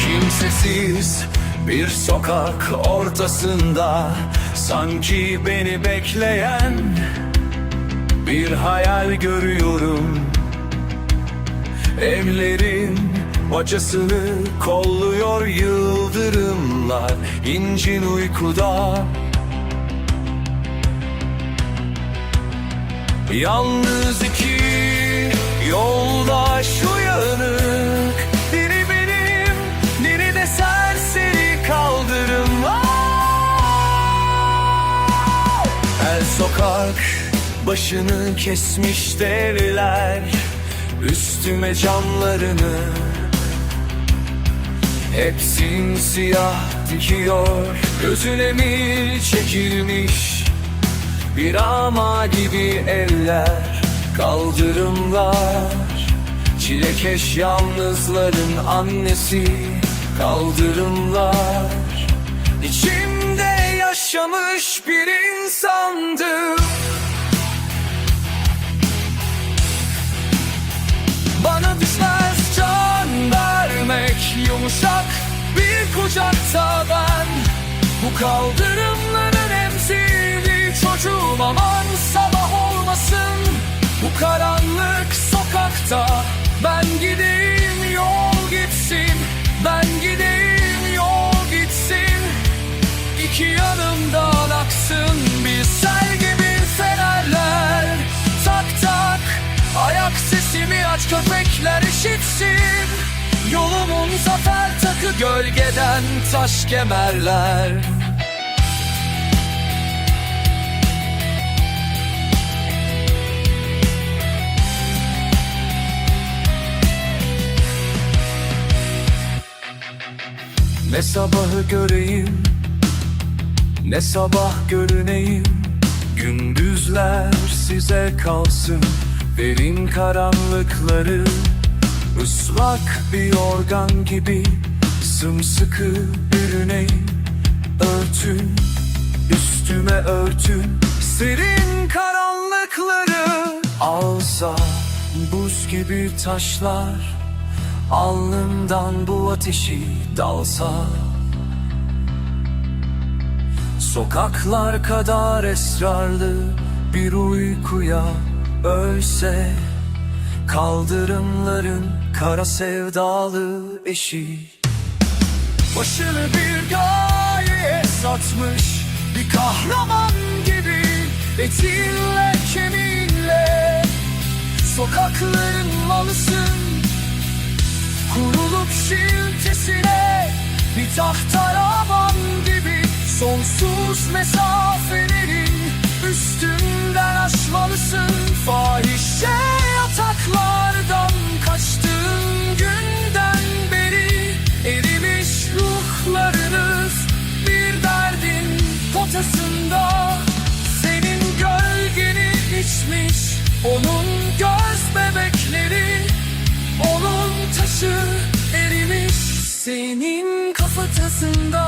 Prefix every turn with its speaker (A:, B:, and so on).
A: Kimsesiz bir sokak ortasında Sanki beni bekleyen bir hayal görüyorum. Evlerin bacasını kolluyor yıldırımlar incin uykuda Yalnız iki yoldaş uyanık. Biri benim, biri de serseri kaldırımlar Her sokak başını kesmiş devler Üstüme camlarını. Hep simsiyah dikiyor Gözüne mi çekilmiş bir ama gibi eller Kaldırımlar. Çilekeş yalnızların annesi Kaldırımlar. İçimde yaşamış bir insandım Bana düşmez can vermek Yumuşak bir kucakta ben. Bu kaldırımların emzirdiği çocuğum Aman sabah olmasın. Bu karanlık sokakta Ben gideyim yol gitsin. Ben gideyim yol gitsin. İki yanımdan aksın bir sel gibi fenerler. Tak tak ayak sesimi aç köpekler işitsin. Yolumun zafer takı gölgeden taş kemerler Ne sabahı göreyim ne sabah görüneyim. Gündüzler size kalsın Derin karanlıkları. Islak bir organ gibi Sımsıkı bürüneyim Örtün üstüme örtün. Serin karanlıkları Alsa buz gibi taşlar Alnımdan bu ateşi dalsa Sokaklar kadar esrarlı bir uykuya ölse Kaldırımların kara sevdalı eşi. Başını bir gayeye satmış bir kahraman gibi Etinle kemiğinle sokakların malısın Kurulup şiltesine bir tahtaravan gibi Sonsuz mesafelerin üstünden aşmalısın. Fahişe yataklardan kaçtığın günden beri Erimiş ruhlarınız bir derdin potasında. Senin gölgeni içmiş onu Senin kafatasında.